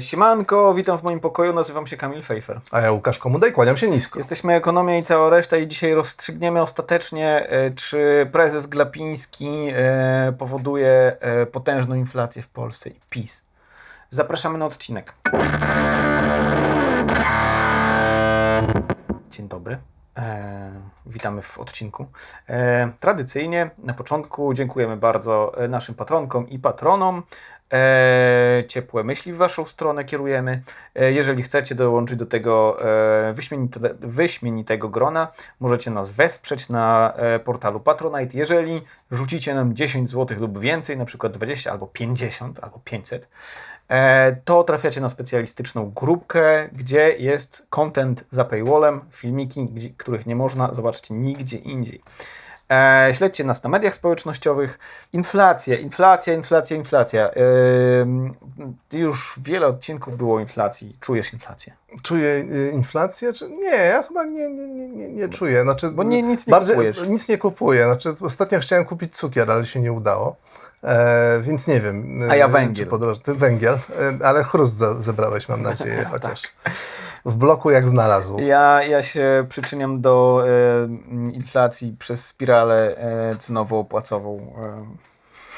Siemanko, witam w moim pokoju, nazywam się Kamil Fejfer. A ja Łukasz Komudej, kłaniam się nisko. Jesteśmy Ekonomia i cała reszta i dzisiaj rozstrzygniemy ostatecznie, e, czy prezes Glapiński e, powoduje e, potężną inflację w Polsce i PiS. Zapraszamy na odcinek. Dzień dobry. E, witamy w odcinku. E, tradycyjnie na początku dziękujemy bardzo naszym patronkom i patronom. E, ciepłe myśli w Waszą stronę kierujemy. E, jeżeli chcecie dołączyć do tego e, wyśmienite, wyśmienitego grona, możecie nas wesprzeć na portalu Patronite. Jeżeli rzucicie nam 10 zł lub więcej, na przykład 20 albo 50 albo 500, e, to trafiacie na specjalistyczną grupkę, gdzie jest content za paywallem, filmiki, których nie można zobaczyć nigdzie indziej. E, śledźcie nas na mediach społecznościowych. Inflacja, inflacja, inflacja, inflacja. Ym, już wiele odcinków było o inflacji. Czujesz inflację? Czuję y, inflację? Czy... Nie, ja chyba nie, nie, nie, nie, nie czuję. Znaczy, Bo nie- nic nie bardziej, kupujesz. Nic nie kupuję. Znaczy, ostatnio chciałem kupić cukier, ale się nie udało. E, więc nie wiem. A ja y, węgiel. Czy podroż... Ty węgiel, y, ale chrust ze- zebrałeś, mam nadzieję, chociaż. W bloku jak znalazł. Ja, ja się przyczyniam do e, inflacji przez spiralę e, cenową-opłacową. E.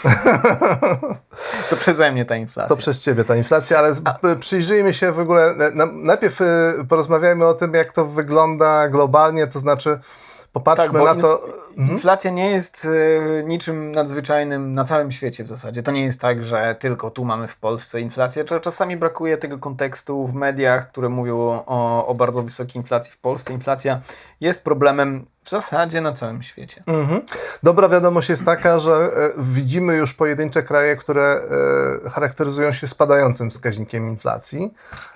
To przeze mnie ta inflacja. To przez ciebie ta inflacja, ale p- przyjrzyjmy się w ogóle. na- Najpierw y, porozmawiajmy o tym, jak to wygląda globalnie, to znaczy popatrzmy Tak, na to. Mhm. Inflacja nie jest e, niczym nadzwyczajnym na całym świecie w zasadzie. To nie jest tak, że tylko tu mamy w Polsce inflację. Cza- Czasami brakuje tego kontekstu w mediach, które mówią o, o bardzo wysokiej inflacji w Polsce. Inflacja jest problemem w zasadzie na całym świecie. Mhm. Dobra wiadomość jest taka, że e, widzimy już pojedyncze kraje, które e, charakteryzują się spadającym wskaźnikiem inflacji,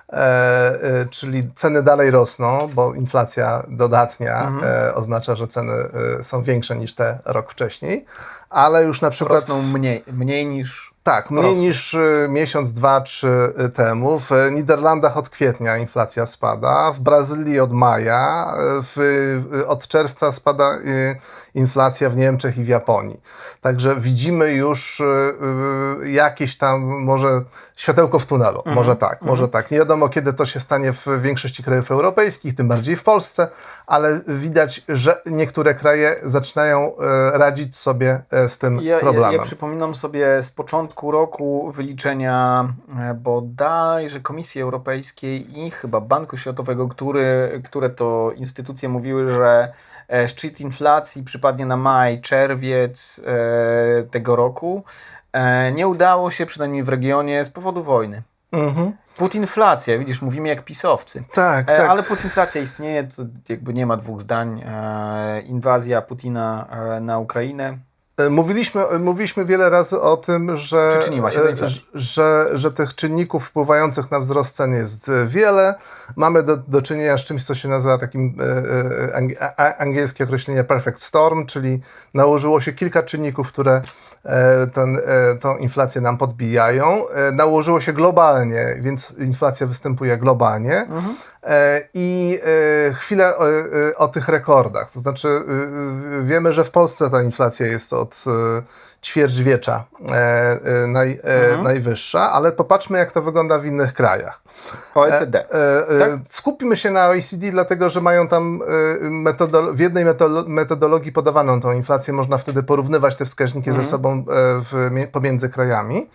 e, czyli ceny dalej rosną, bo inflacja dodatnia e, oznacza, że ceny są większe niż te rok wcześniej, ale już na przykład... Rosną mniej, mniej niż Tak, mniej Rosły. niż y, miesiąc, dwa, trzy y, temu. W Niderlandach od kwietnia inflacja spada, w Brazylii od maja, y, w, od czerwca spada inflacja w Niemczech i w Japonii. Także widzimy już y, y, jakieś tam może światełko w tunelu. Może tak, może tak. Nie wiadomo kiedy to się stanie w większości krajów europejskich, tym bardziej w Polsce, ale widać, że niektóre kraje zaczynają y, radzić sobie z tym Ja, ja, problemem. ja przypominam sobie z początku roku wyliczenia e, bodajże Komisji Europejskiej i chyba Banku Światowego, który, które to instytucje mówiły, że e, szczyt inflacji przypadnie na maj, czerwiec e, tego roku. E, nie udało się, przynajmniej w regionie, z powodu wojny. Mhm. Putinflacja, widzisz, mówimy jak pisowcy. Tak, E, tak. Ale putinflacja istnieje, to jakby nie ma dwóch zdań. Inwazja Putina na Ukrainę Mówiliśmy, e, mówiliśmy wiele razy o tym, że, e, że, że tych czynników wpływających na wzrost cen jest e, wiele. Mamy do, do czynienia z czymś, co się nazywa takim e, e, angielskie określenie perfect storm, czyli nałożyło się kilka czynników, które e, ten, e, tą inflację nam podbijają. E, nałożyło się globalnie, więc inflacja występuje globalnie. Mhm. E, I e, chwilę o, e, o tych rekordach. To znaczy, wiemy, że w Polsce ta inflacja jest od ćwierćwiecza naj, e, najwyższa, ale popatrzmy, jak to wygląda w innych krajach. OECD. Tak? Skupimy się na OECD, dlatego że mają tam metodolo- w jednej metodologii podawaną tą inflację. Można wtedy porównywać te wskaźniki Mhm. ze sobą w, pomiędzy krajami.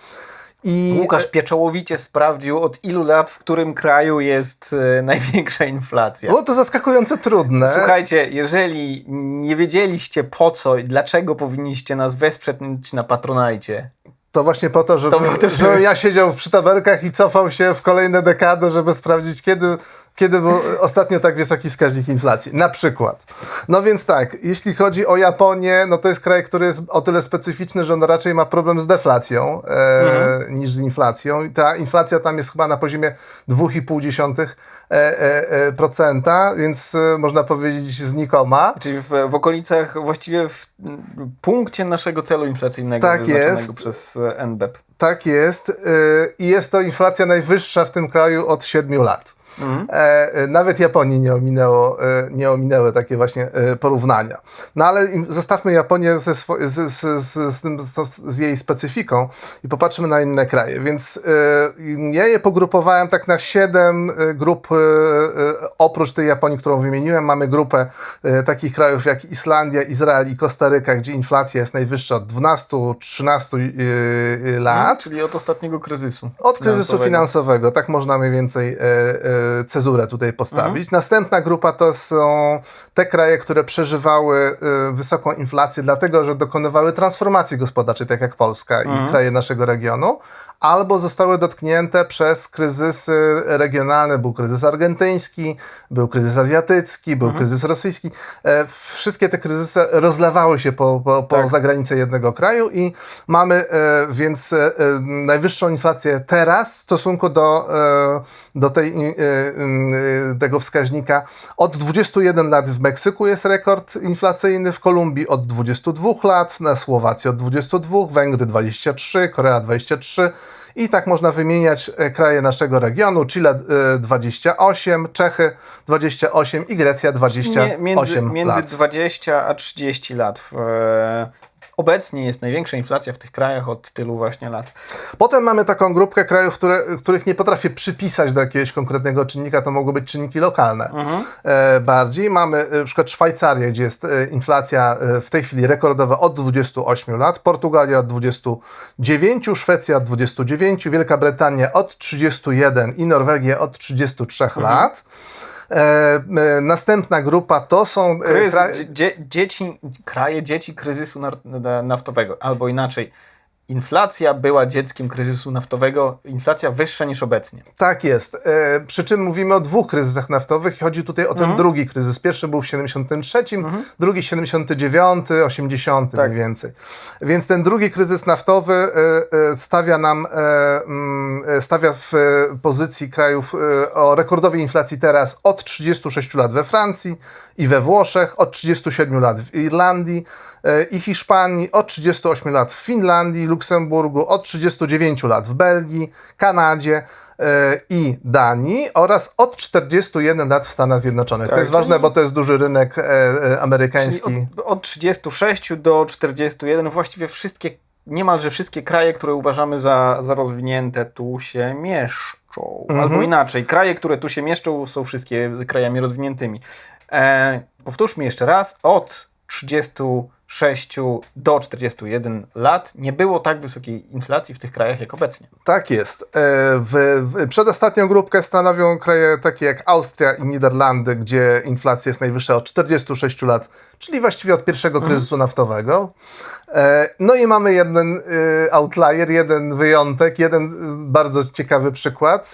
I Łukasz pieczołowicie sprawdził, od ilu lat w którym kraju jest e, największa inflacja. było to zaskakująco trudne. Słuchajcie, jeżeli nie wiedzieliście po co i dlaczego powinniście nas wesprzeć na Patronajcie, To właśnie po to, żeby, To żebym ja siedział przy tabelkach i cofał się w kolejne dekady, żeby sprawdzić, kiedy, kiedy był ostatnio tak wysoki wskaźnik inflacji. Na przykład. No więc tak, jeśli chodzi o Japonię, no to jest kraj, który jest o tyle specyficzny, że on raczej ma problem z deflacją e, niż z inflacją. Ta inflacja tam jest chyba na poziomie 2,5%, e, e, e, procenta, więc e, można powiedzieć znikoma. czyli w, w okolicach, właściwie w punkcie naszego celu inflacyjnego Tak wyznaczonego jest. przez NBP. Tak jest. I jest to inflacja najwyższa w tym kraju od 7 lat. Mhm. E, e, nawet Japonii nie, ominęło, e, nie ominęły takie właśnie porównania. No ale zostawmy Japonię ze swo- z, z, z, tym, z, jej specyfiką i popatrzmy na inne kraje. Więc ja je pogrupowałem tak na siedem grup. Oprócz tej Japonii, którą wymieniłem, mamy grupę takich krajów jak Islandia, Izrael i Kostaryka, gdzie inflacja jest najwyższa od 12-13 e, e, lat. Czyli od ostatniego kryzysu. Od kryzysu finansowego. finansowego, tak można mniej więcej cezurę tutaj postawić. Mhm. Następna grupa to są te kraje, które przeżywały e, wysoką inflację, dlatego że dokonywały transformacji gospodarczej, tak jak Polska Mhm. i kraje naszego regionu, albo zostały dotknięte przez kryzysy regionalne. Był kryzys argentyński, był kryzys azjatycki, był Mhm. kryzys rosyjski. E, wszystkie te kryzysy rozlewały się po, po, po Tak. zagranicę jednego kraju i mamy e, więc e, najwyższą inflację teraz w stosunku do, do tej, tego wskaźnika. Od 21 lat w Meksyku jest rekord inflacyjny, w Kolumbii od 22 lat, na Słowacji od 22, Węgry 23, Korea 23. I tak można wymieniać e, kraje naszego regionu. Chile e, 28, Czechy 28 i Grecja 28 Nie, między, między lat. 20 a 30 lat. W, e, obecnie jest największa inflacja w tych krajach od tylu właśnie lat. Potem mamy taką grupkę krajów, które, których nie potrafię przypisać do jakiegoś konkretnego czynnika, to mogą być czynniki lokalne. E, bardziej mamy e, na przykład Szwajcarię, gdzie jest e, inflacja w tej chwili rekordowa od 28 lat, Portugalia od 29, Szwecja od 29, Wielka Brytania od 31 i Norwegia od 33 lat. E, e, następna grupa to są e, Kryzys, kraje- dzie, dzie, dzieci, kraje dzieci kryzysu naftowego, albo inaczej. Inflacja była dzieckiem kryzysu naftowego, inflacja wyższa niż obecnie. Tak jest. E, przy czym mówimy o dwóch kryzysach naftowych. Chodzi tutaj o ten Mhm. drugi kryzys. Pierwszy był w 73, drugi 79, 80 Tak. mniej więcej. Więc ten drugi kryzys naftowy e, e, stawia nam, e, mm, e, stawia w e, pozycji krajów o rekordowej inflacji teraz od 36 lat we Francji i we Włoszech, od 37 lat w Irlandii i Hiszpanii, od 38 lat w Finlandii, Luksemburgu, od 39 lat w Belgii, Kanadzie e, i Danii oraz od 41 lat w Stanach Zjednoczonych. Tak, to jest czyli- ważne, bo to jest duży rynek e, e, amerykański. od, od 36 do 41, właściwie wszystkie, niemalże wszystkie kraje, które uważamy za, za rozwinięte, tu się mieszczą. Mhm. Albo inaczej, kraje, które tu się mieszczą, są wszystkie krajami rozwiniętymi. E, powtórzmy jeszcze raz, od 36 do 41 lat nie było tak wysokiej inflacji w tych krajach jak obecnie. Tak jest. E, W, w, przedostatnią grupkę stanowią kraje takie jak Austria i Niderlandy, gdzie inflacja jest najwyższa od 46 lat, czyli właściwie od pierwszego kryzysu naftowego. E, No i mamy jeden e, outlier, jeden wyjątek, jeden e, bardzo ciekawy przykład.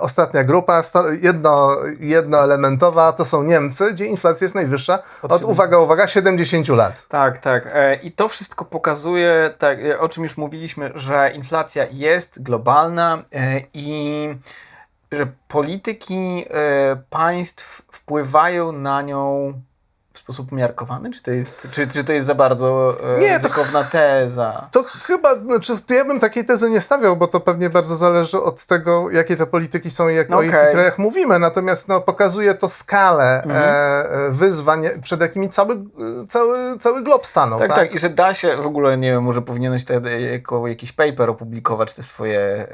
Ostatnia grupa, jedno, jednoelementowa, to są Niemcy, gdzie inflacja jest najwyższa Od uwaga, uwaga, 70 lat. Tak, tak. I to wszystko pokazuje, tak, o czym już mówiliśmy, że inflacja jest globalna i że polityki państw wpływają na nią sposób umiarkowany? Czy to jest, czy, czy to jest za bardzo e, Nie, to- ryzykowna teza? To chyba, znaczy, to ja bym takiej tezy nie stawiał, bo to pewnie bardzo zależy od tego, jakie te polityki są i jak, o Okej. jakich krajach mówimy. Natomiast no, pokazuje to skalę Mhm. e, e, wyzwań, przed jakimi cały, e, cały, cały glob stanął. Tak, tak? tak, i że da się, w ogóle nie wiem, może powinieneś wtedy jako jakiś paper opublikować te swoje...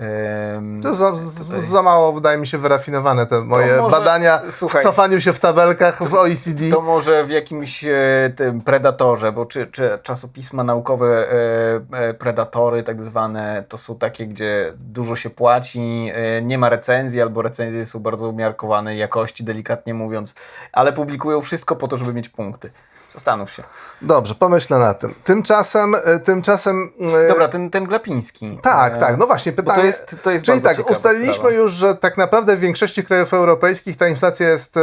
em, To za, tutaj- za mało, wydaje mi się, wyrafinowane te moje może- badania słuchaj. w cofaniu się w tabelkach w OECD. To może w jakimś e, tym predatorze, bo czy, czy czasopisma naukowe e, e, predatory tak zwane, to są takie, gdzie dużo się płaci, nie ma recenzji albo recenzje są bardzo umiarkowanej jakości, delikatnie mówiąc, ale publikują wszystko po to, żeby mieć punkty. Zastanów się. Dobrze, pomyślę na tym. Tymczasem, e, tymczasem e, Dobra, ten, ten Glapiński. Tak, tak. No właśnie, pytanie. to jest, to jest Czyli tak, ustaliliśmy sprawa. już, że tak naprawdę w większości krajów europejskich ta inflacja jest e,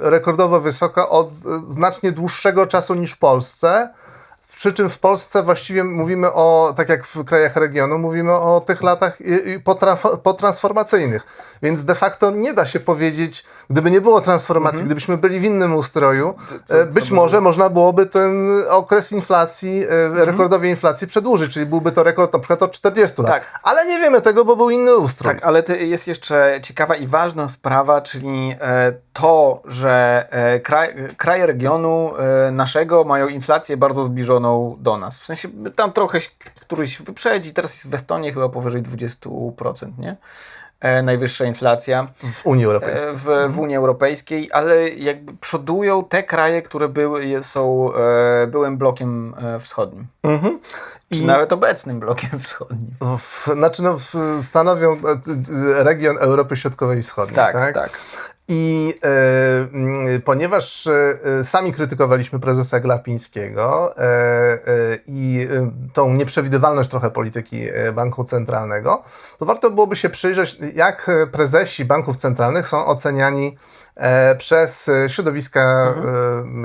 rekordowo wysoka od znacznie dłuższego czasu niż w Polsce. Przy czym w Polsce właściwie mówimy o, tak jak w krajach regionu, mówimy o tych latach potransformacyjnych. Więc de facto nie da się powiedzieć, gdyby nie było transformacji, gdybyśmy byli w innym ustroju, Mhm. Co- e, co być by może można byłoby ten okres inflacji, e, Mhm. rekordowej inflacji przedłużyć, czyli byłby to rekord na przykład od 40 lat. Tak. Ale nie wiemy tego, bo był inny ustrój. Tak, ale jest jeszcze ciekawa i ważna sprawa, czyli e, to, że kraj, kraje regionu naszego mają inflację bardzo zbliżoną do nas. W sensie tam trochę któryś wyprzedzi, teraz jest w Estonii chyba powyżej 20%, nie? E, najwyższa inflacja W Unii e, Europejskiej. w, w Unii Europejskiej, ale jakby przodują te kraje, które były, są e, byłym blokiem e, wschodnim. Mhm. Czy I- nawet obecnym blokiem wschodnim. W, znaczy no, w, stanowią e, e, region Europy Środkowej i Wschodniej. Tak, tak. tak. I e, mm, ponieważ e, sami krytykowaliśmy prezesa Glapińskiego e, e, i e, tą nieprzewidywalność trochę polityki e, banku centralnego, to warto byłoby się przyjrzeć, jak prezesi banków centralnych są oceniani przez środowiska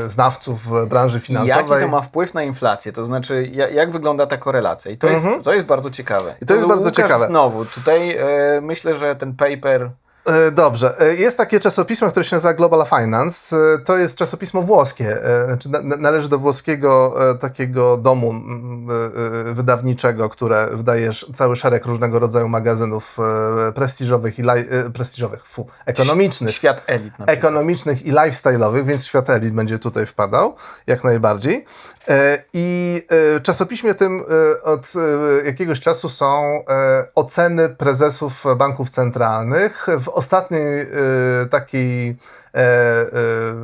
e, znawców branży finansowej. Mhm. Jaki to ma wpływ na inflację? To znaczy, ja- jak wygląda ta korelacja? I to, Mhm. jest, to jest bardzo ciekawe. I to jest bardzo Łukasz ciekawe. Znowu, tutaj myślę, że ten paper. E, Dobrze. E, Jest takie czasopismo, które się nazywa Global Finance. E, To jest czasopismo włoskie. Znaczy na- na- należy do włoskiego takiego domu wydawniczego, które wydaje cały szereg różnego rodzaju magazynów prestiżowych i prestiżowych, fu, ekonomicznych. Świat elit na przykład. ekonomicznych i lifestyle'owych, więc świat elit będzie tutaj wpadał, jak najbardziej. I w czasopiśmie tym od jakiegoś czasu są oceny prezesów banków centralnych. W ostatniej e, takiej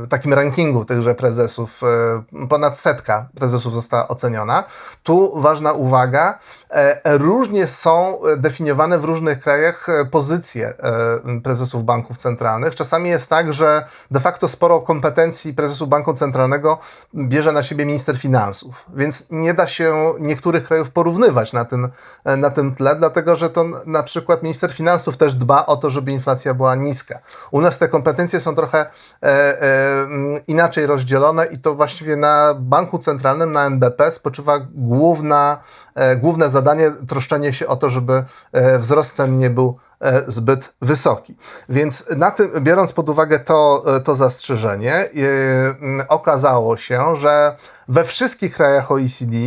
takim rankingu tychże prezesów, e, ponad setka prezesów została oceniona. Tu ważna uwaga, e, różnie są definiowane w różnych krajach e, pozycje e, prezesów banków centralnych. Czasami jest tak, że de facto sporo kompetencji prezesów banku centralnego bierze na siebie minister finansów, więc nie da się niektórych krajów porównywać na tym, e, na tym tle, dlatego że to na przykład minister finansów też dba o to, żeby inflacja była niska. U nas te kompetencje są trochę e, e, mm, inaczej rozdzielone i to właściwie na banku centralnym, na NBP spoczywa główna, e, główne zadanie troszczenie się o to, żeby e, wzrost cen nie był e, zbyt wysoki. Więc na tym, biorąc pod uwagę to, e, to zastrzeżenie, okazało się, że we wszystkich krajach OECD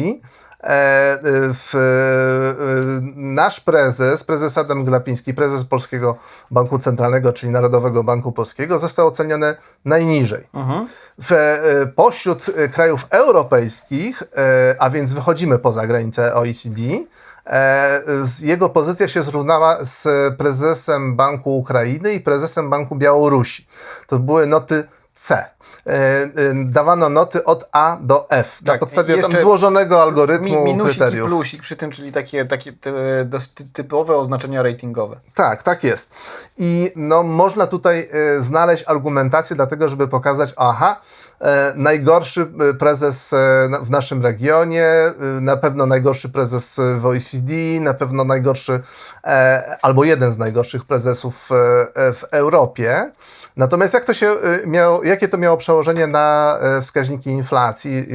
w, e, nasz prezes, prezes Adam Glapiński, prezes Polskiego Banku Centralnego, czyli Narodowego Banku Polskiego, został oceniony najniżej. Mhm. W, e, pośród e, krajów europejskich, e, a więc wychodzimy poza granicę OECD, e, jego pozycja się zrównała z prezesem Banku Ukrainy i prezesem Banku Białorusi. To były noty C. E, e, Dawano noty od A do F na Tak, podstawie i tam złożonego algorytmu Mi, minusik i kryteriów. plusik przy tym, czyli takie, takie typowe oznaczenia ratingowe. Tak, tak jest. I no, można tutaj e, znaleźć argumentację dlatego, żeby pokazać, aha, najgorszy e, prezes e, w naszym regionie, e, na pewno najgorszy prezes e, w OECD, na pewno najgorszy, e, albo jeden z najgorszych prezesów e, e, w Europie. Natomiast jak to się e, miało, jakie to miało przełożenie na e, wskaźniki inflacji?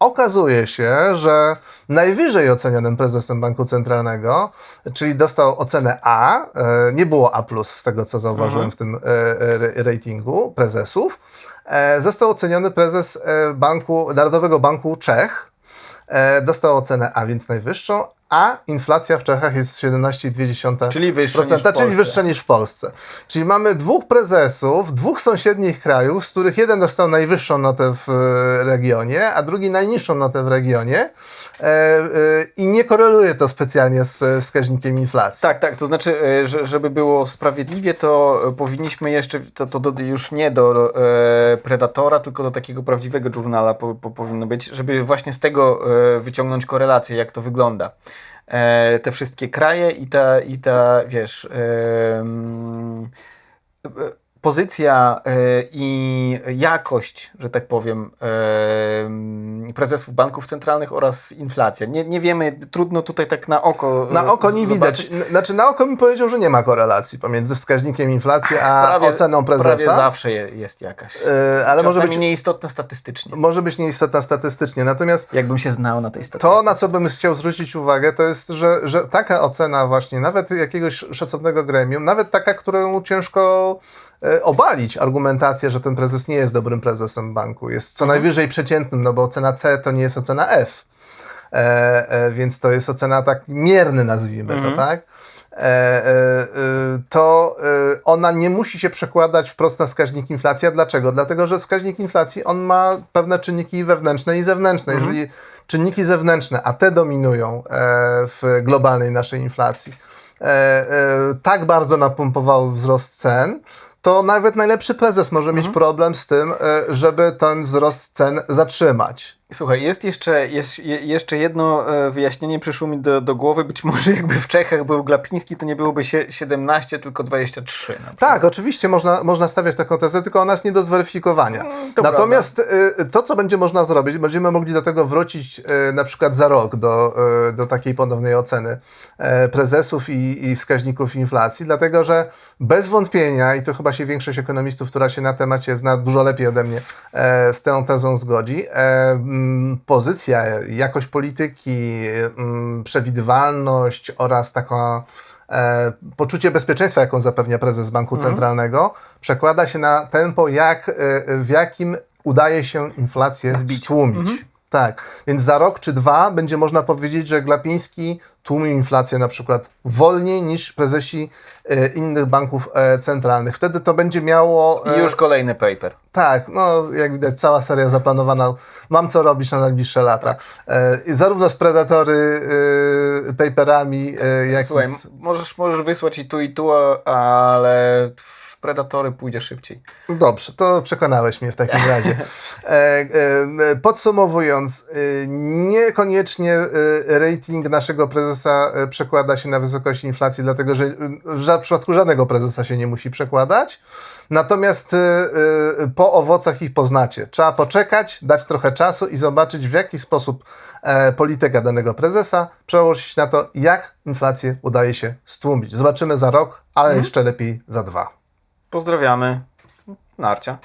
Okazuje się, że najwyżej ocenionym prezesem Banku Centralnego, czyli dostał ocenę A, e, nie było A, z tego co zauważyłem w tym e, e, ratingu prezesów, e, został oceniony prezes e, banku, Narodowego Banku Czech. E, Dostał ocenę A, więc najwyższą, a inflacja w Czechach jest 17,2%. Czyli wyższa niż w czyli Polsce. wyższa niż w Polsce. Czyli mamy dwóch prezesów, dwóch sąsiednich krajów, z których jeden dostał najwyższą notę w e, regionie, a drugi najniższą notę w regionie e, e, i nie koreluje to specjalnie z e, wskaźnikiem inflacji. Tak, tak, to znaczy, e, że, żeby było sprawiedliwie, to powinniśmy jeszcze, to, to do, już nie do e, Predatora, tylko do takiego prawdziwego żurnala po, po, powinno być, żeby właśnie z tego wyciągnąć korelację, jak to wygląda. E, te wszystkie kraje i ta, i ta wiesz, pozycja e, i jakość, że tak powiem, e, prezesów banków centralnych oraz inflacja. Nie, nie wiemy, trudno tutaj tak na oko. Na oko nie zobaczyć. widać. Znaczy na oko mi powiedział, że nie ma korelacji pomiędzy wskaźnikiem inflacji a oceną Prawie prezesa. zawsze je, jest jakaś. E, ale może być, nieistotna statystycznie. może być nieistotna statystycznie. Natomiast Jakbym się znał na tej statystyce. to, na co bym chciał zwrócić uwagę, to jest, że, że taka ocena właśnie, nawet jakiegoś szacownego gremium, nawet taka, którą ciężko obalić argumentację, że ten prezes nie jest dobrym prezesem banku. Jest co najwyżej przeciętnym, no bo ocena C to nie jest ocena F. E, e, więc to jest ocena tak mierny, nazwijmy Mhm. to, tak? E, e, e, to e, ona nie musi się przekładać wprost na wskaźnik inflacji. A dlaczego? Dlatego, że wskaźnik inflacji on ma pewne czynniki wewnętrzne i zewnętrzne. Jeżeli czynniki zewnętrzne, a te dominują e, w globalnej naszej inflacji, e, e, tak bardzo napompowały wzrost cen, to nawet najlepszy prezes może mieć problem z tym, e, żeby ten wzrost cen zatrzymać. Słuchaj, jest jeszcze, jest je- jeszcze jedno e, wyjaśnienie, przyszło mi do, do głowy. Być może jakby w Czechach był Glapiński, to nie byłoby się 17, tylko 23. Na przykład. Tak, oczywiście można, można stawiać taką tezę, tylko ona jest nie do zweryfikowania. Mm, to Natomiast y, to, co będzie można zrobić, będziemy mogli do tego wrócić y, na przykład za rok do, do takiej ponownej oceny e, prezesów i, i wskaźników inflacji, dlatego że bez wątpienia, i to chyba się większość ekonomistów, która się na temacie zna dużo lepiej ode mnie, e, z tą tezą zgodzi, e, pozycja, jakość polityki, mm, przewidywalność oraz taka e, poczucie bezpieczeństwa, jaką zapewnia prezes Banku Mhm. Centralnego, przekłada się na tempo, jak, e, w jakim udaje się inflację Zbić. stłumić. Mhm. Tak, więc za rok czy dwa będzie można powiedzieć, że Glapiński tłumił inflację na przykład wolniej niż prezesi e, innych banków e, centralnych. Wtedy to będzie miało... e, I już kolejny paper. tak, no jak widać, cała seria zaplanowana. Mam co robić na najbliższe lata. E, i zarówno z Predatory e, paperami, e, jak Słuchaj, i z... możesz, możesz wysłać i tu, i tu, ale Predatory pójdzie szybciej. Dobrze, to przekonałeś mnie w takim razie. E, e, podsumowując, e, niekoniecznie e, rating naszego prezesa e, przekłada się na wysokość inflacji, dlatego że e, w przypadku żadnego prezesa się nie musi przekładać. Natomiast po owocach ich poznacie. Trzeba poczekać, dać trochę czasu i zobaczyć, w jaki sposób polityka danego prezesa przełożyć na to, jak inflację udaje się stłumić. Zobaczymy za rok, ale jeszcze lepiej za dwa. Pozdrawiamy. Narcia.